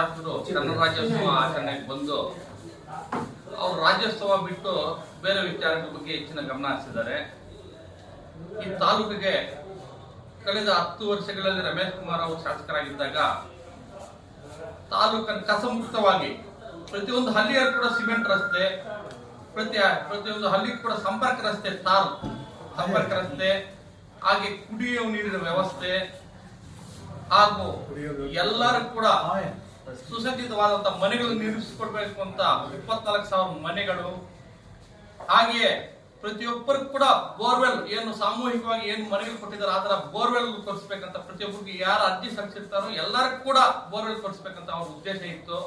ಶಾಸಕರು ಕನ್ನಡ ರಾಜ್ಯೋತ್ಸವ ಆಚರಣೆಗೆ ಬಂದು ಅವ್ರು ರಾಜ್ಯೋತ್ಸವ ಬಿಟ್ಟು ಬೇರೆ ವಿಚಾರಗಳ ಬಗ್ಗೆ ಹೆಚ್ಚಿನ ಗಮನ ಹರಿಸಿದ್ದಾರೆ. ಈ ತಾಲೂಕಿಗೆ ಕಳೆದ ಹತ್ತು ವರ್ಷಗಳಲ್ಲಿ ರಮೇಶ್ ಕುಮಾರ್ ಅವರು ಶಾಸಕರಾಗಿದ್ದಾಗ ತಾಲೂಕನ್ನು ಕಸಮುಕ್ತವಾಗಿ ಪ್ರತಿಯೊಂದು ಹಳ್ಳಿಯರು ಕೂಡ ಸಿಮೆಂಟ್ ರಸ್ತೆ, ಪ್ರತಿ ಪ್ರತಿಯೊಂದು ಹಳ್ಳಿ ಕೂಡ ಸಂಪರ್ಕ ರಸ್ತೆ ತಾರ್, ಸಂಪರ್ಕ ರಸ್ತೆ, ಹಾಗೆ ಕುಡಿಯುವ ನೀರಿನ ವ್ಯವಸ್ಥೆ ಹಾಗೂ ಎಲ್ಲರೂ ಕೂಡ ಸುಸಜ್ಜಿತವಾದಂತಹ ಮನೆಗಳು ನಿರ್ಮಿಸಿಕೊಡ್ಬೇಕು ಅಂತ ಇಪ್ಪತ್ನಾಲ್ಕು ಸಾವಿರ ಮನೆಗಳು. ಹಾಗೆಯೇ ಪ್ರತಿಯೊಬ್ಬರು ಕೂಡ ಬೋರ್ವೆಲ್ ಏನು ಸಾಮೂಹಿಕವಾಗಿ ಏನು ಮನೆಗಳು ಕೊಟ್ಟಿದ್ದಾರೆ, ಆ ತರ ಬೋರ್ವೆಲ್ ಕೊಡಿಸ್ಬೇಕಂತ ಪ್ರತಿಯೊಬ್ಬರಿಗೆ ಯಾರು ಅರ್ಜಿ ಸಲ್ಲಿಸಿರ್ತಾರೋ ಎಲ್ಲರಿಗೂ ಕೂಡ ಬೋರ್ವೆಲ್ ಕೊಡಿಸ್ಬೇಕಂತ ಅವ್ರ ಉದ್ದೇಶ ಇತ್ತು.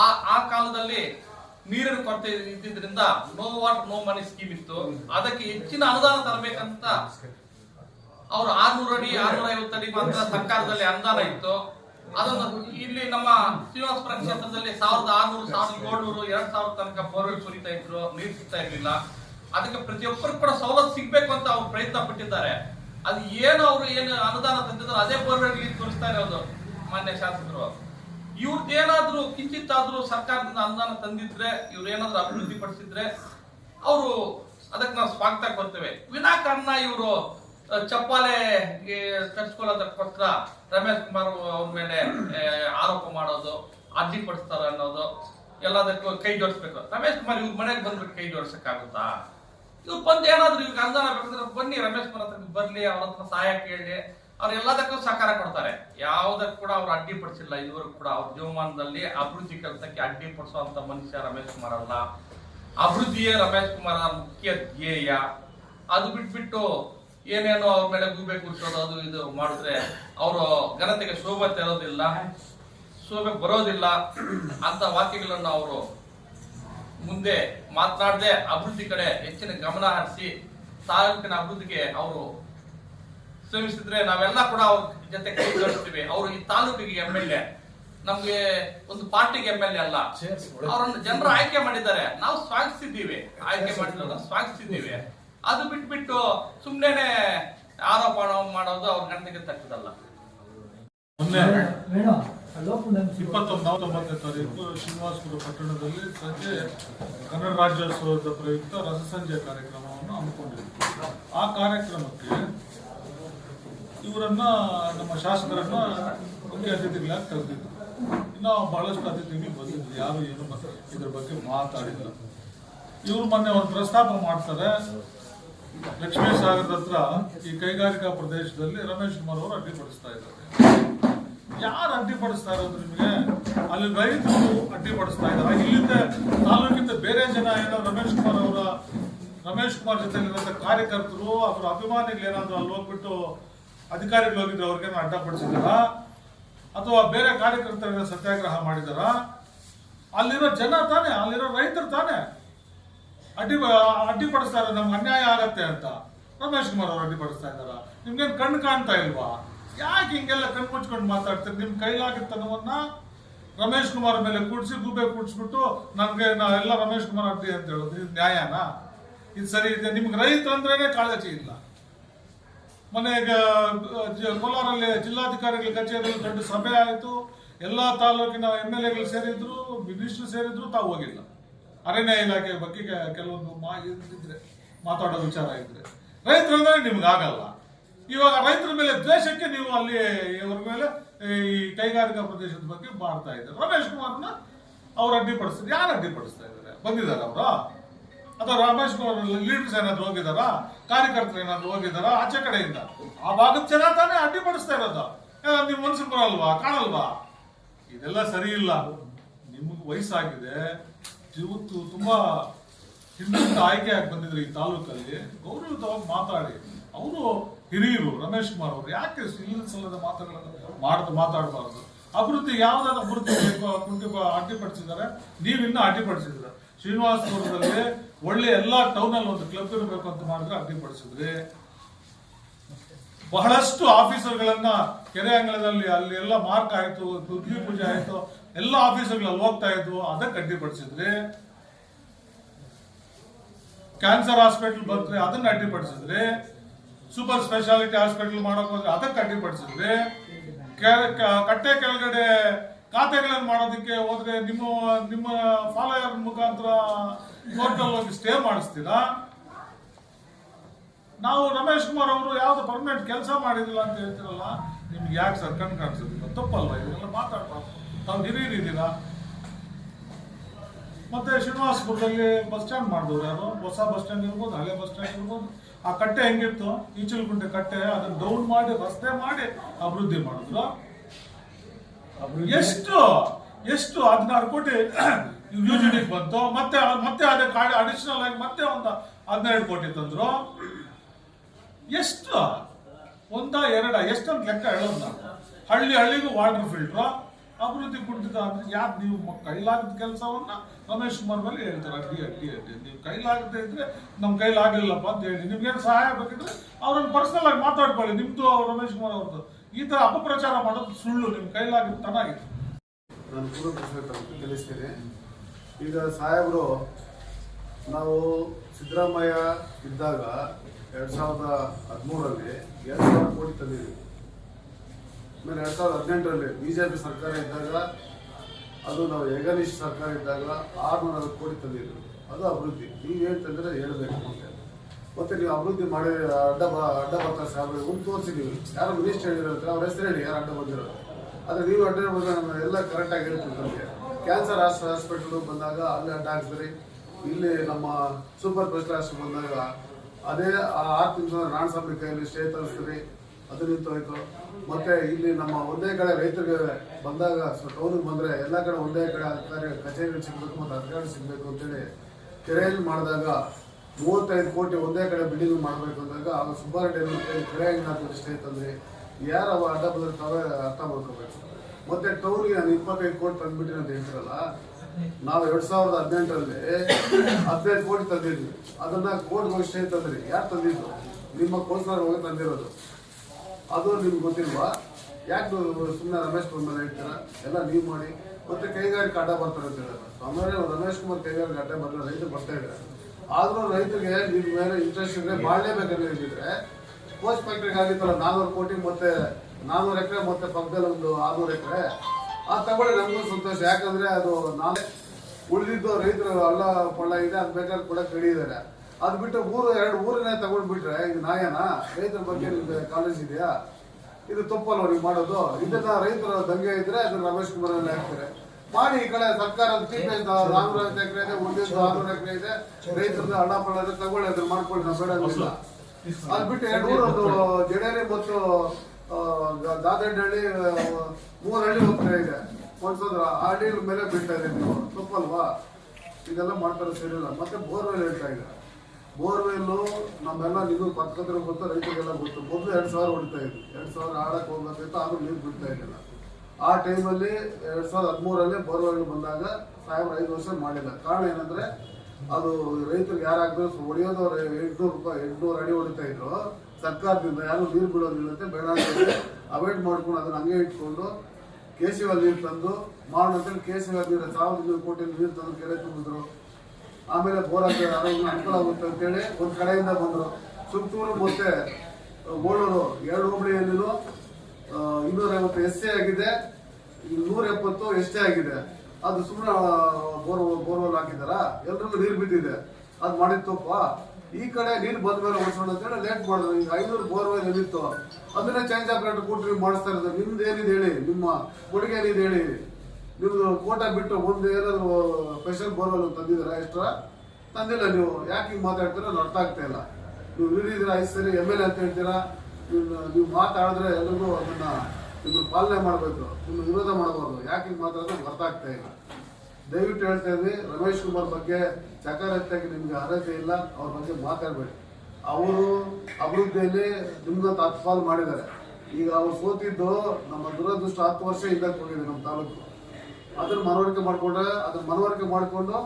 ಆ ಆ ಕಾಲದಲ್ಲಿ ನೀರಿನ ಕೊರತೆ ಇದ್ದಿದ್ರಿಂದ no what no money scheme ಇತ್ತು. ಅದಕ್ಕೆ ಹೆಚ್ಚಿನ ಅನುದಾನ ತರಬೇಕಂತ ಅವ್ರು ಆರ್ನೂರು ಅಡಿ ಆರ್ನೂರ ಐವತ್ತು ಅಡಿ ಮಾತ್ರ ಸರ್ಕಾರದಲ್ಲಿ ಅನುದಾನ ಇತ್ತು. ಅದನ್ನು ಇಲ್ಲಿ ನಮ್ಮ ಶ್ರೀನಿವಾಸಪುರ ಕ್ಷೇತ್ರದಲ್ಲಿ ಸಾವಿರದ ಆರ್ನೂರು, ಸಾವಿರದ ಏಳ್ನೂರು, ಎರಡ್ ಸಾವಿರ ತನಕ ಬೋರ್ವೆಲ್ ಸುರಿತಾ ಇದ್ರು, ನೀರು ಸಿಗ್ತಾ ಇರ್ಲಿಲ್ಲ. ಅದಕ್ಕೆ ಪ್ರತಿಯೊಬ್ಬರು ಕೂಡ ಸವಲತ್ತು ಸಿಗ್ಬೇಕು ಅಂತ ಅವ್ರು ಪ್ರಯತ್ನ ಪಟ್ಟಿದ್ದಾರೆ. ಅದು ಏನು ಅವರು ಏನು ಅನುದಾನ ತಂದಿದ್ರು ಅದೇ ಬೋರ್ವೆಲ್ ನೀರು ತೋರಿಸ್ತಾ ಇರೋದು ಮಾನ್ಯ ಶಾಸಕರು. ಇವ್ರದ್ದೇನಾದ್ರೂ ಕಿಂಚಿತ್ತಾದ್ರೂ ಸರ್ಕಾರದಿಂದ ಅನುದಾನ ತಂದಿದ್ರೆ, ಇವ್ರು ಏನಾದ್ರೂ ಅಭಿವೃದ್ಧಿ ಪಡಿಸಿದ್ರೆ, ಅವರು ಅದಕ್ಕೆ ನಾವು ಸ್ವಾಗತ ಕೊಡ್ತೇವೆ. ವಿನಾಕಾರಣ ಇವರು ಚಪ್ಪಾಲೆ ತರಿಸ್ಕೊಳ್ಳೋದಕ್ಕೋಸ್ಕರ ರಮೇಶ್ ಕುಮಾರ್ ಅವ್ರ ಮೇಲೆ ಆರೋಪ ಮಾಡೋದು ಅರ್ಜಿ ಪಡಿಸ್ತಾರೆ ಅನ್ನೋದು ಎಲ್ಲದಕ್ಕೂ ಕೈ ಜೋಡಿಸ್ಬೇಕು. ರಮೇಶ್ ಕುಮಾರ್ ಇವ್ರ ಮನೆಗೆ ಬಂದ್ರೆ ಕೈ ಜೋಡಿಸಕ್ಕಾಗುತ್ತಾ? ಇವ್ರು ಬಂದು ಏನಾದ್ರು ಇವ್ರಿಗೆ ಅನುದಾನ ಬೇಕಂದ್ರೆ ಬನ್ನಿ, ರಮೇಶ್ ಕುಮಾರ್ ಹತ್ರ ಬರ್ಲಿ, ಅವ್ರ ಹತ್ರ ಸಹಾಯ ಕೇಳಿ. ಅವ್ರು ಎಲ್ಲದಕ್ಕೂ ಸಹಕಾರ ಕೊಡ್ತಾರೆ. ಯಾವುದಕ್ಕೂ ಕೂಡ ಅವ್ರು ಅಡ್ಡಿಪಡಿಸಿಲ್ಲ ಇದುವರೆಗೂ ಕೂಡ ಅವ್ರ ಜೀವಮಾನದಲ್ಲಿ ಅಭಿವೃದ್ಧಿ ಕೆಲಸಕ್ಕೆ ಅಡ್ಡಿಪಡಿಸುವಂತ ಮನುಷ್ಯ ರಮೇಶ್ ಕುಮಾರ್ ಅಲ್ಲ. ಅಭಿವೃದ್ಧಿಯೇ ರಮೇಶ್ ಕುಮಾರ್ ಮುಖ್ಯ ಧ್ಯೇಯ. ಅದು ಬಿಟ್ಬಿಟ್ಟು ಏನೇನೋ ಅವ್ರ ಮೇಲೆ ಗೂಬೆ ಕೂರಿಸೋದು ಅದು ಇದು ಮಾಡಿದ್ರೆ ಅವರು ಘನತೆಗೆ ಶೋಭೆ ತರೋದಿಲ್ಲ. ಶೋಭೆ ಬರೋದಿಲ್ಲ ಅಂತ ವಾಕ್ಯಗಳನ್ನು ಅವರು ಮುಂದೆ ಮಾತನಾಡದೆ ಅಭಿವೃದ್ಧಿ ಕಡೆ ಹೆಚ್ಚಿನ ಗಮನ ಹರಿಸಿ ತಾಲೂಕಿನ ಅಭಿವೃದ್ಧಿಗೆ ಅವರು ಶ್ರಮಿಸಿದ್ರೆ ನಾವೆಲ್ಲ ಕೂಡ ಅವ್ರ ಜೊತೆ ಕೈ ಜೋಡಿಸ್ತೀವಿ ಅವರು ಈ ತಾಲೂಕಿಗೆ ಎಂ ಎಲ್ ಎ. ನಮ್ಗೆ ಒಂದು ಪಾರ್ಟಿಗೆ ಎಂ ಎಲ್ ಎ ಅಲ್ಲ. ಅವರನ್ನು ಜನರು ಆಯ್ಕೆ ಮಾಡಿದ್ದಾರೆ. ನಾವು ಸ್ವಾಗತಿಸಿದ್ದೀವಿ. ಆಯ್ಕೆ ಮಾಡಿದ್ರು ಸ್ವಾಗತಿಸಿದ್ದೀವಿ. ಅದು ಬಿಟ್ಬಿಟ್ಟು ಸುಮ್ಮನೆ ಆರೋಪ ಮಾಡೋದು ಅವ್ರ ಗಂಟೆಗೆ ತಕ್ಕದಲ್ಲ. ಇಪ್ಪತ್ತೊಂಬತ್ತೊಂಬತ್ತನೇ ತಾರೀಕು ಶ್ರೀನಿವಾಸಪುರ ಪಟ್ಟಣದಲ್ಲಿ ಸಂಜೆ ಕನ್ನಡ ರಾಜ್ಯೋತ್ಸವದ ಪ್ರಯುಕ್ತ ರಸಸಂಜೆ ಕಾರ್ಯಕ್ರಮವನ್ನು ಹಮ್ಮಿಕೊಂಡಿದ್ದರು. ಆ ಕಾರ್ಯಕ್ರಮಕ್ಕೆ ಇವರನ್ನ ನಮ್ಮ ಶಾಸಕರನ್ನ ಮುಖ್ಯ ಅತಿಥಿಗಳಾಗಿ ಕರೆದಿದ್ರು ಇನ್ನು ಬಹಳಷ್ಟು ಅತಿಥಿಗಳು ಬಂದಿದ್ರು ಯಾರು ಏನು ಇದ್ರ ಬಗ್ಗೆ ಮಾತಾಡಿಲ್ಲ. ಇವರು ಮೊನ್ನೆ ಒಂದು ಪ್ರಸ್ತಾಪ ಮಾಡ್ತಾರೆ ಲಕ್ಷ್ಮೀ ಸಾಗರದ ಹತ್ರ ಈ ಕೈಗಾರಿಕಾ ಪ್ರದೇಶದಲ್ಲಿ ರಮೇಶ್ ಕುಮಾರ್ ಅವರು ಅಡ್ಡಿಪಡಿಸ್ತಾ ಇದ್ದಾರೆ. ಯಾರು ಅಡ್ಡಿಪಡಿಸ್ತಾ ಇರೋದು ನಿಮಗೆ? ಅಲ್ಲಿ ರೈತರು ಅಡ್ಡಿಪಡಿಸ್ತಾ ಇದ್ದಾರೆ. ಇಲ್ಲಿಂದ ತಾಲೂಕಿಂದ ಬೇರೆ ಜನ ಏನೋ ರಮೇಶ್ ಕುಮಾರ್ ಅವರ, ರಮೇಶ್ ಕುಮಾರ್ ಜೊತೆ ಕಾರ್ಯಕರ್ತರು, ಅವರ ಅಭಿಮಾನಿಗಳು ಏನಾದ್ರು ಅಲ್ಲಿ ಹೋಗ್ಬಿಟ್ಟು ಅಧಿಕಾರಿಗಳು ಹೋಗಿದ್ರೆ ಅವ್ರಿಗೇನೋ ಅಡ್ಡಪಡಿಸಿದಾರ ಅಥವಾ ಬೇರೆ ಕಾರ್ಯಕರ್ತರಿಗೆ ಸತ್ಯಾಗ್ರಹ ಮಾಡಿದಾರ ಅಲ್ಲಿರೋ ಜನ ತಾನೆ, ಅಲ್ಲಿರೋ ರೈತರು ತಾನೆ? ಅಡ್ಡಿ ಅಡ್ಡಿಪಡಿಸ್ತಾ ಇದ್ದಾರೆ ನಮ್ಗೆ ಅನ್ಯಾಯ ಆಗತ್ತೆ ಅಂತ. ರಮೇಶ್ ಕುಮಾರ್ ಅವರು ಅಡ್ಡಿಪಡಿಸ್ತಾ ಇದ್ದಾರ? ನಿಮ್ಗೇನು ಕಣ್ಣು ಕಾಣ್ತಾ ಇಲ್ವಾ? ಯಾಕೆ ಹಿಂಗೆಲ್ಲ ಕಣ್ಣು ಮುಚ್ಕೊಂಡು ಮಾತಾಡ್ತೀರಿ? ನಿಮ್ ಕೈಲಾಗಿತ್ತನವನ್ನ ರಮೇಶ್ ಕುಮಾರ್ ಮೇಲೆ ಕೂಡಿಸಿ, ಗೂಬೆ ಕೂಡಿಸ್ಬಿಟ್ಟು ನಮ್ಗೆ ನಾವೆಲ್ಲ ರಮೇಶ್ ಕುಮಾರ್ ಅಡ್ಡಿ ಅಂತ ಹೇಳೋದು. ಇದು ನ್ಯಾಯನಾ? ಇದು ಸರಿ ಇದೆ. ನಿಮ್ಗೆ ರೈತ ಅಂದ್ರೇನೆ ಕಾಳಜಿ ಇಲ್ಲ. ಮನೆಗೆ ಕೋಲಾರಲ್ಲಿ ಜಿಲ್ಲಾಧಿಕಾರಿಗಳ ಕಚೇರಿಯಲ್ಲಿ ದೊಡ್ಡ ಸಭೆ ಆಯಿತು. ಎಲ್ಲ ತಾಲೂಕಿನ ಎಂ ಎಲ್ ಎಗಳು ಸೇರಿದ್ರು, ಮಿನಿಸ್ಟರ್ ಸೇರಿದ್ರು, ತಾವು ಹೋಗಿಲ್ಲ. ಅರಣ್ಯ ಇಲಾಖೆ ಬಗ್ಗೆ ಕೆಲವೊಂದು ಮಾಹಿತಿ ಮಾತಾಡೋ ವಿಚಾರ ಇದ್ರೆ. ರೈತರು ಅಂದ್ರೆ ನಿಮ್ಗೆ ಆಗಲ್ಲ ಇವಾಗ ರೈತರ ಮೇಲೆ ದ್ವೇಷಕ್ಕೆ ನೀವು ಅಲ್ಲಿ ಇವರ ಮೇಲೆ ಈ ಕೈಗಾರಿಕಾ ಪ್ರದೇಶದ ಬಗ್ಗೆ ಮಾಡ್ತಾ ಇದ್ದಾರೆ. ರಮೇಶ್ ಕುಮಾರ್ನ ಅವ್ರು ಅಡ್ಡಿಪಡಿಸ್ತಾರೆ. ಯಾರು ಅಡ್ಡಿಪಡಿಸ್ತಾ ಇದ್ದಾರೆ? ಬಂದಿದ್ದಾರೆ ಅವರು? ಅಥವಾ ರಮೇಶ್ ಕುಮಾರ್ ಲೀಡರ್ಸ್ ಏನಾದ್ರು ಹೋಗಿದಾರಾ ಕಾರ್ಯಕರ್ತರು ಏನಾದ್ರು ಹೋಗಿದಾರಾ ಆಚೆ ಕಡೆಯಿಂದ? ಆ ಭಾಗದ ಜನ ತಾನೇ ಅಡ್ಡಿಪಡಿಸ್ತಾ ಇರೋದು. ನಿಮ್ಮ ನಿಮ್ ಮನ್ಸಿಗೆ ಬರಲ್ವಾ? ಕಾಣಲ್ವಾ? ಇದೆಲ್ಲ ಸರಿ ಇಲ್ಲ. ನಿಮಗೆ ವಯಸ್ಸಾಗಿದೆ. ಇವತ್ತು ತುಂಬಾ ಆಯ್ಕೆ ಆಗಿ ಬಂದಿದ್ರು ಈ ತಾಲೂಕಲ್ಲಿ. ಗೌರವಯುತವಾಗಿ ಮಾತಾಡಿ. ಅವರು ಹಿರಿಯರು, ರಮೇಶ್ ಕುಮಾರ್ ಅವರು. ಯಾಕೆ ಇಲ್ಲದ ಸಲ್ಲದ ಮಾತುಗಳನ್ನು ಮಾಡ್ದು ಮಾತಾಡಬಾರದು? ಅಭಿವೃದ್ಧಿ ಯಾವ್ದಾದ್ರು ಅಭಿವೃದ್ಧಿ ಬೇಕು ಕುಂಟಿ ಅಡ್ಡಿಪಡಿಸಿದ್ದಾರೆ ನೀವಿನ್ನ ಅಡ್ಡಿಪಡಿಸಿದ್ರೆ ಶ್ರೀನಿವಾಸಪುರದಲ್ಲಿ ಒಳ್ಳೆ ಎಲ್ಲಾ ಟೌನ್ ಅಲ್ಲಿ ಒಂದು ಕ್ಲಬ್ ಇರಬೇಕು ಅಂತ ಮಾಡಿದ್ರೆ ಅಡ್ಡಿಪಡಿಸಿದ್ರಿ ಬಹಳಷ್ಟು ಆಫೀಸರ್ಗಳನ್ನ ಕೆರೆ ಅಂಗಳದಲ್ಲಿ ಅಲ್ಲಿ ಎಲ್ಲ ಮಾರ್ಕ್ ಆಯಿತು ದುರ್ಗಿ ಪೂಜೆ ಆಯ್ತು. ಎಲ್ಲ ಆಫೀಸರ್ಗಳಲ್ಲಿ ಹೋಗ್ತಾ ಇದ್ವು ಅದಕ್ಕೆ ಅಡ್ಡಿಪಡಿಸಿದ್ರಿ ಕ್ಯಾನ್ಸರ್ ಹಾಸ್ಪಿಟಲ್ ಬಂದ್ರೆ ಅದನ್ನ ಅಡ್ಡಿಪಡಿಸಿದ್ರಿ ಸೂಪರ್ ಸ್ಪೆಷಾಲಿಟಿ ಹಾಸ್ಪಿಟಲ್ ಮಾಡೋಕೆ ಹೋದ್ರೆ ಅದಕ್ಕೆ ಅಡ್ಡಿಪಡಿಸಿದ್ರಿ ಕಟ್ಟೆ ಕೆಳಗಡೆ ಖಾತೆಗಳನ್ನು ಮಾಡೋದಕ್ಕೆ ಹೋದ್ರೆ ನಿಮ್ಮ ನಿಮ್ಮ ಫಾಲೋಯರ್ ಮುಖಾಂತರ ಕೋರ್ಟಲ್ಲಿ ಹೋಗಿ ಸ್ಟೇ ಮಾಡಿಸ್ತೀರಾ? ನಾವು ರಮೇಶ್ ಕುಮಾರ್ ಅವರು ಯಾವ್ದು ಪರ್ಮನೆಂಟ್ ಕೆಲಸ ಮಾಡಿದಿಲ್ಲ ಅಂತ ಹೇಳ್ತಿರಲ್ಲ, ನಿಮ್ಗೆ ಯಾಕೆ ಸರ್ ಕಣ್ ಕಾಣಿಸೋದಿಲ್ಲ? ತಪ್ಪಲ್ವಾ? ಇದೆಲ್ಲ ಮಾತಾಡ್ಬಾರ್ದು. ತಾವು ಹಿರಿಯರಿದ್ದೀರಾ ಮತ್ತೆ ಶ್ರೀನಿವಾಸಪುರದಲ್ಲಿ ಬಸ್ ಸ್ಟ್ಯಾಂಡ್ ಮಾಡಿದವ್ರು ಯಾರು? ಹೊಸ ಬಸ್ ಸ್ಟ್ಯಾಂಡ್ ಇರ್ಬೋದು ಹಳೆ ಬಸ್ ಸ್ಟ್ಯಾಂಡ್ ಇರ್ಬೋದು. ಆ ಕಟ್ಟೆ ಹೆಂಗಿತ್ತು? ಈಚಲಗುಂಟೆ ಕಟ್ಟೆ ಅದನ್ನು ಡೌನ್ ಮಾಡಿ ರಸ್ತೆ ಮಾಡಿ ಅಭಿವೃದ್ಧಿ ಮಾಡಿದ್ರು? ಎಷ್ಟು? ಎಷ್ಟು? ಹದಿನಾರು ಕೋಟಿ ಯು ಜಿ ಬಂತು. ಮತ್ತೆ ಮತ್ತೆ ಅದಕ್ಕೆ ಅಡಿಷನಲ್ ಆಗಿ ಮತ್ತೆ ಒಂದು ಹದಿನೈದು ಕೋಟಿ ತಂದ್ರು. ಎಷ್ಟು? ಒಂದ ಎರಡ? ಎಷ್ಟೊಂದು ಲೆಕ್ಕ ಹೇಳೋದು ನಾವು ಹಳ್ಳಿ ಹಳ್ಳಿಗೂ ವಾಟರ್ ಫಿಲ್ಟ್ರು ಅಭಿವೃದ್ಧಿ ಕುಂಠಿತ ಅಂದ್ರೆ ಯಾಕೆ ನೀವು ಕೈಲಾಗದ ಕೆಲಸವನ್ನ ರಮೇಶ್ ಕುಮಾರ್ ಮೇಲೆ ಹೇಳ್ತಾರೆ, ಅಡ್ಡಿ ಅಡ್ಡಿ ಅಡ್ಡಿ. ನೀವು ಕೈಲಾಗದೆ ಇದ್ರೆ ನಮ್ಮ ಕೈಲಾಗಲಿಲ್ಲಪ್ಪ ಅಂತ ಹೇಳಿ. ನಿಮ್ಗೇನು ಸಹಾಯ ಬೇಕಿದ್ರೆ ಅವ್ರನ್ನ ಪರ್ಸನಲ್ ಆಗಿ ಮಾತಾಡ್ಕೊಳ್ಳಿ. ನಿಮ್ದು ರಮೇಶ್ ಕುಮಾರ್ ಅವ್ರದ್ದು ಈ ತರ ಅಪಪ್ರಚಾರ ಮಾಡೋದು ಸುಳ್ಳು. ನಿಮ್ ಕೈಲಾಗಿದ್ದು ತನಾಗಿತ್ತು ನಾನು ಪೂರ್ವ ಈಗ ಸಾಹೇಬರು, ನಾವು ಸಿದ್ದರಾಮಯ್ಯ ಇದ್ದಾಗ ಎರಡು ಸಾವಿರದ ಹದಿಮೂರರಲ್ಲಿ ಎರಡು ಸಾವಿರ ಕೋಟಿ ತಂದಿದ್ವಿ. ಆಮೇಲೆ ಎರಡು ಸಾವಿರದ ಹದಿನೆಂಟರಲ್ಲಿ ಬಿ ಜೆ ಪಿ ಸರ್ಕಾರ ಇದ್ದಾಗ, ಅದು ನಾವು ಏಗನಿಷ್ಠ ಸರ್ಕಾರ ಇದ್ದಾಗ ಆರುನೂರ ಕೋಟಿ ತಂದಿದ್ರು. ಅದು ಅಭಿವೃದ್ಧಿ. ನೀವು ಏನು ತಂದರೆ ಹೇಳಬೇಕು ಮತ್ತೆ ಮತ್ತೆ ನೀವು ಅಭಿವೃದ್ಧಿ ಮಾಡಿ, ಅಡ್ಡ ಬ, ಅಡ್ಡ ಬರ್ತಾರೆ ಅವರು ಒಂದು ತೋರಿಸಿದ್ದೀವಿ ಯಾರು ಮಿನಿಸ್ಟರ್ ಹೇಳಿರಂತಾರೆ ಅವ್ರ ಹೆಸರು ಹೇಳಿ ಯಾರು ಅಡ್ಡ ಬಂದಿರೋದು. ಆದರೆ ನೀವು ಅಡ್ಡ ಬಂದರೆ ಎಲ್ಲ ಕರೆಕ್ಟಾಗಿ ಹೇಳ್ತೀವಿ ನಮಗೆ. ಕ್ಯಾನ್ಸರ್ ಹಾಸ್ಪಿಟಲ್ ಬಂದಾಗ ಅಲ್ಲಿ ಅಡ್ಡ ಹಾಕ್ಸ್ರಿ ಇಲ್ಲಿ ನಮ್ಮ ಸೂಪರ್ ಸ್ಪೆಷಲಿಸ್ಟ್ ಬಂದಾಗ ಅದೇ ಆ ಆರು ತಿಂಗಳ ನಾನ್ ಕೈಯಲ್ಲಿ ಸ್ಟೇ ತರಿಸ್ತೀರಿ. ಅದು ನಿಂತೋಯ್ತು ಮತ್ತೆ ಇಲ್ಲಿ ನಮ್ಮ ಒಂದೇ ಕಡೆ ರೈತರಿಗೆ ಬಂದಾಗ ಟೌನಿಗೆ ಬಂದ್ರೆ ಎಲ್ಲ ಕಡೆ ಒಂದೇ ಕಡೆ ಅಧಿಕಾರಿ ಕಚೇರಿಗಳು ಸಿಗಬೇಕು ಮತ್ತು ಅಧಿಕಾರಿ ಸಿಗಬೇಕು ಅಂತೇಳಿ ಕೆರೆಯಲ್ಲಿ ಮಾಡಿದಾಗ ಮೂವತ್ತೈದು ಕೋಟಿ ಒಂದೇ ಕಡೆ ಬಿಲ್ಡಿಂಗ್ ಮಾಡಬೇಕು ಅಂದಾಗ ಆಗ ಸುಬ್ಬಾರೆಡ್ಡಿ ಅವ್ರ ಹೇಳಿ ಕೆರೆ ಹೆಂಗ್ ಸ್ಟೇ ತಂದ್ರಿ ಯಾರು ಅವ ಅಡ್ಡ ಬಂದ್ರೆ ತಾವೇ ಅರ್ಥ ಮಾಡ್ಕೋಬೇಕು. ಮತ್ತು ಟೌನ್ಗೆ ನಾನು ಇಪ್ಪತ್ತೈದು ಕೋಟಿ ತಂದ್ಬಿಟ್ಟಿನಿ ಅಂತ ಹೇಳ್ತಿರಲ್ಲ, ನಾವು ಎರಡು ಸಾವಿರದ ಹದಿನೆಂಟರಲ್ಲಿ ಹದಿನೈದು ಕೋಟಿ ತಂದಿದ್ವಿ. ಅದನ್ನ ಕೋಟಿ ಹೋಗಿ ಸ್ಟೇ ತಂದ್ರಿ. ಯಾರು ತಂದಿದ್ದು? ನಿಮ್ಮ ಕೋಸ್ಕರ ಹೋಗಿ ತಂದಿರೋದು. ಅದು ನಿಮ್ಗೆ ಗೊತ್ತಿಲ್ವಾ? ಯಾಕೆ ಸುಮ್ಮನೆ ರಮೇಶ್ ಕುಮಾರ್ ಮೇಲೆ ಹೇಳ್ತೀರಾ? ಎಲ್ಲ ನೀವು ಮಾಡಿ. ಮತ್ತೆ ಕೈಗಾರಿಕೆ ಅಡ್ಡ ಬರ್ತಾರೆ ಅಂತ ಹೇಳಿದ್ರೆ. ಸಾಮಾನ್ಯ ರಮೇಶ್ ಕುಮಾರ್ ಕೈಗಾರಿಕೆ ಅಡ್ಡ ಬರ್ತಾರೆ ರೈತರು ಬರ್ತಾ ಇದ್ದಾರೆ. ಆದರೂ ರೈತರಿಗೆ ನಿಮ್ಮ ಮೇಲೆ ಇಂಟ್ರೆಸ್ಟ್ ಇದ್ರೆ ಮಾಡಲೇಬೇಕಂತ ಹೇಳಿದ್ರೆ ಕೋಚ್ ಫ್ಯಾಕ್ಟ್ರಿಗೆ ಆಗಿತ್ತಲ್ಲ ನಾನ್ನೂರು ಕೋಟಿ ಮತ್ತೆ ನಾನ್ನೂರು ಎಕರೆ ಮತ್ತೆ ಪಕ್ಕದಲ್ಲಿ ಒಂದು ಆರ್ನೂರು ಎಕರೆ, ಅದು ತಗೊಳ್ಳಿ ನಮಗೂ ಸಂತೋಷ. ಯಾಕಂದ್ರೆ ಅದು ನಾಳೆ ಉಳಿದಿದ್ದು ರೈತರು ಅಲ್ಲ ಪಳ್ಳ ಇದೆ, ಅದು ಬೇಕಾದ್ರೆ ಕೂಡ ಕಡಿಯಿದ್ದಾರೆ ಅದು ಬಿಟ್ಟು ಊರು, ಎರಡು ಊರನ್ನೇ ತಗೊಂಡ್ಬಿಟ್ರೆ ಇದು ನಾಯನ ರೈತರ ಬಗ್ಗೆ ಕಾಲೇಜ್ ಇದೆಯಾ? ಇದು ತಪ್ಪಲ್ವ ನೀವು ಮಾಡೋದು? ಇದನ್ನ ರೈತರ ದಂಗೆ ಇದ್ರೆ ಅದನ್ನ ರಮೇಶ್ ಕುಮಾರ್ ಅಲ್ಲಿ ಹಾಕ್ತಾರೆ ಮಾಡಿ ಈ ಕಡೆ ಸರ್ಕಾರದ ಟೀಕೆ ನಾನ್ನೂರ ಎಕರೆ ಇದೆ ಉಳಿದಿದ್ದು ಆರ್ನೂರು ಎಕರೆ ಇದೆ ರೈತರದ್ದು ಹಣ ಇದೆ, ತಗೊಳ್ಳಿ, ಅದನ್ನ ಮಾಡ್ಕೊಳ್ಳಿ, ನಾವು ಬೇಡ. ಅದು ಬಿಟ್ಟು ಎರಡು ಊರು, ಒಂದು ಜಡೇರಿ ಮತ್ತು ದಾದಂಡಹಳ್ಳಿ ಮೂರು ಹಳ್ಳಿ ಹೋಗ್ತಾ ಇದೆ. ಒಂದ್ಸಲ ಆ ಹಳ್ಳಿ ಮೇಲೆ ಬಿಡ್ತಾ ಇದೆ ನೀವು. ತಪ್ಪಲ್ವಾ? ಇದೆಲ್ಲ ಮಾಡ್ತಾರೆ ಸರಿಯಲ್ಲ ಮತ್ತೆ ಬೋರ್ವೆಲ್ ಹೇಳ್ತಾ ಇದೆ ಬೋರ್ವೆಲ್ಲು ನಮ್ಮೆಲ್ಲ ನಿಮಗೆ ಪಕ್ಕದ್ರ ಗೊತ್ತು, ರೈತರಿಗೆಲ್ಲ ಗೊತ್ತು. ಮೊದಲು ಎರಡು ಸಾವಿರ ಹೊಡಿತಾ ಇದ್ವಿ. ಎರಡು ಸಾವಿರ ಆಡಕ್ಕೆ ಹೋಗ್ಬೇಕಾಯ್ತು, ಆದ್ರೂ ನೀರು ಬಿಡ್ತಾ ಇರಲಿಲ್ಲ. ಆ ಟೈಮಲ್ಲಿ ಎರಡು ಸಾವಿರದ ಹದಿಮೂರರಲ್ಲಿ ಬೋರ್ವೆಲ್ ಬಂದಾಗ ಸಾಹೇಬ್ರು ಐದು ವರ್ಷ ಮಾಡಿಲ್ಲ. ಕಾರಣ ಏನಂದರೆ, ಅದು ರೈತರಿಗೆ ಯಾರಾಗ್ಬೇಕು ಹೊಡೆಯೋದು ಎಂಟುನೂರು ರೂಪಾಯಿ, ಎಂಟುನೂರು ಅಡಿ ಹೊಡಿತಾ ಇದ್ರು. ಸರ್ಕಾರದಿಂದ ಯಾರು ನೀರು ಬಿಡೋದಿಲ್ಲ ಅಂತ ಬೇಡ ಅವಾಯ್ಡ್ ಮಾಡ್ಕೊಂಡು ಅದನ್ನು ಹಂಗೆ ಇಟ್ಕೊಂಡು ಕೇಶವ ನೀರು ತಂದು ಮಾಡೋಣ ವಲ್ ನೀರು, ಸಾವಿರದ ಕೋಟಿ ನೀರು ತಂದು ಕೆರೆ ತುಂಬಿದ್ರು. ಆಮೇಲೆ ಬೋರ್ ಆಗ್ತದೆ ಆರೋಗ್ಯ ಅನುಕೂಲ ಆಗುತ್ತೆ ಅಂತೇಳಿ ಒಂದು ಕಡೆಯಿಂದ ಬಂದರು. ಸುತ್ತೂರು ಮತ್ತೆ ಗೋಳೂರು ಎರಡು ಹೋಬಳಿಯಲ್ಲಿನೂ ಇನ್ನೂರೈವತ್ತು ಎಸ್ ಎ ಆಗಿದೆ. ನೂರ ಎಪ್ಪತ್ತು ಎಸ್ ಎ ಆಗಿದೆ. ಅದು ಸುಮ್ಮನೆ ಬೋರ್, ಬೋರ್ವೆಲ್ ಹಾಕಿದಾರ? ಎಲ್ರಿಗೂ ನೀರು ಬಿದ್ದಿದೆ. ಅದು ಮಾಡಿದ ತಪ್ಪ. ಈ ಕಡೆ ನೀರು ಬಂದ ಮೇಲೆ ಓಡಿಸೋಣ ಅಂತೇಳಿ ಲೇಟ್ ಮಾಡಿದ್ರು. ಈಗ ಐನೂರು ಬೋರ್ವೆಲ್ ಏನಿತ್ತು ಅದನ್ನೇ ಚೇಂಜ್ ಆಪರೇಟರ್ ಕೊಟ್ಟು ನೀವು ಮಾಡಿಸ್ತಾ ಇರೋದು. ನಿಮ್ದು ಏನಿದೆ ಹೇಳಿ? ನಿಮ್ಮ ಕೊಡುಗೆ ಏನಿದೆ ಹೇಳಿ? ನಿಮ್ದು ಕೋಟಾ ಬಿಟ್ಟು ಒಂದು ಏನಾದ್ರು ಸ್ಪೆಷಲ್ ಬೋರ್ವೆಲ್ ತಂದಿದ್ದೀರಾ ಎಕ್ಸ್ಟ್ರಾ ತಂದಿಲ್ಲ ನೀವು. ಯಾಕೆ ಹಿಂಗೆ ಮಾತಾಡ್ತೀರಾ ನಾನು ಅರ್ಥ ಆಗ್ತಾ ಇಲ್ಲ. ನೀವು ಇಳಿದಿದ್ದೀರಾ ಐದು ಸರಿ ಎಂ ಎಲ್ ಎ ಅಂತ ಹೇಳ್ತೀರಾ? ನೀವು ನೀವು ಮಾತಾಡಿದ್ರೆ ಎಲ್ಲರಿಗೂ ಅದನ್ನ ನಿಮ್ಮ ಪಾಲನೆ ಮಾಡಬೇಕು. ನಿಮ್ಮ ವಿರೋಧ ಮಾಡಬಾರ್ದು. ಯಾಕೆ ಹಿಂಗೆ ಮಾತಾಡೋದು ಅರ್ಥ ಆಗ್ತಾ ಇಲ್ಲ. ದಯವಿಟ್ಟು ಹೇಳ್ತಾ ಇದ್ವಿ ರಮೇಶ್ ಕುಮಾರ್ ಬಗ್ಗೆ ಚಕಾರತ್ತಾಗಿ ನಿಮಗೆ ಅರ್ಹತೆ ಇಲ್ಲ. ಅವ್ರ ಬಗ್ಗೆ ಮಾತಾಡಬೇಡಿ. ಅವರು ಅಭಿವೃದ್ಧಿಯಲ್ಲಿ ನಿಮ್ಗಂತ ಹತ್ತು ಮಾಡಿದ್ದಾರೆ. ಈಗ ಅವ್ರು ಸೋತಿದ್ದು ನಮ್ಮ ದುರದೃಷ್ಟ ಹತ್ತು ವರ್ಷ ಹಿಂದಕ್ಕೆ ಹೋಗಿದೆ ನಮ್ಮ ತಾಲೂಕು. ಅದನ್ನ ಮನವರಿಕೆ ಮಾಡಿಕೊಂಡ್ರೆ, ಅದನ್ನ ಮನವರಿಕೆ ಮಾಡಿಕೊಂಡು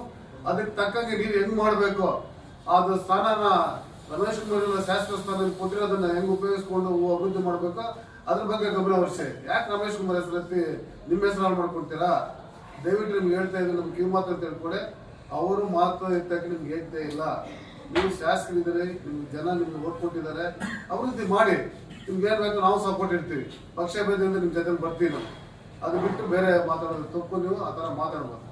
ಅದಕ್ಕೆ ತಕ್ಕಂಗೆ ನೀವು ಹೆಂಗ್ ಮಾಡಬೇಕು? ಅದು ಸ್ಥಾನನ ರಮೇಶ್ ಕುಮಾರ್ ಶಾಸಕ ಸ್ಥಾನ ಕೊಟ್ಟಿರೋದನ್ನ ಹೆಂಗ್ ಉಪಯೋಗಿಸ್ಕೊಂಡು ಅಭಿವೃದ್ಧಿ ಮಾಡಬೇಕು? ಅದ್ರ ಬಗ್ಗೆ ಗಮನ ಹರಿಸಿ. ಯಾಕೆ ರಮೇಶ್ ಕುಮಾರ್ ಹೆಸರು ಎತ್ತಿ ನಿಮ್ಮ ಹೆಸರು ಹಾಳು ಮಾಡ್ಕೊಡ್ತೀರಾ ದಯವಿಟ್ಟು ನಿಮ್ಗೆ ಹೇಳ್ತಾ ಇದ್ದೀನಿ, ನಮ್ಗೆ ಕಿವಿ ಮಾತು ಅಂತ ಅವರು ಮಾತು ಎತ್ತಕ್ಕೆ ನಿಮ್ಗೆ ಹೇಳ್ತಾ ಇಲ್ಲ. ನೀವು ಶಾಸಕರಿದ್ದೀರಿ, ನಿಮ್ಗೆ ಜನ ನಿಮ್ಗೆ ಓಟ್ ಕೊಟ್ಟಿದ್ದಾರೆ. ಅಭಿವೃದ್ಧಿ ಮಾಡಿ. ನಿಮ್ಗೆ ಏನ್ ಬೇಕು ನಾವು ಸಪೋರ್ಟ್ ಇರ್ತೀವಿ ಪಕ್ಷ ಭೇದದಿಂದ ನಿಮ್ ಜೊತೆ ಬರ್ತೀವಿ ನಾವು ಅದು ಬಿಟ್ಟು ಬೇರೆ ಮಾತಾಡೋದು ತಪ್ಪು ನೀವು ಆ ಥರ ಮಾತಾಡ್ಬಾರ್ದು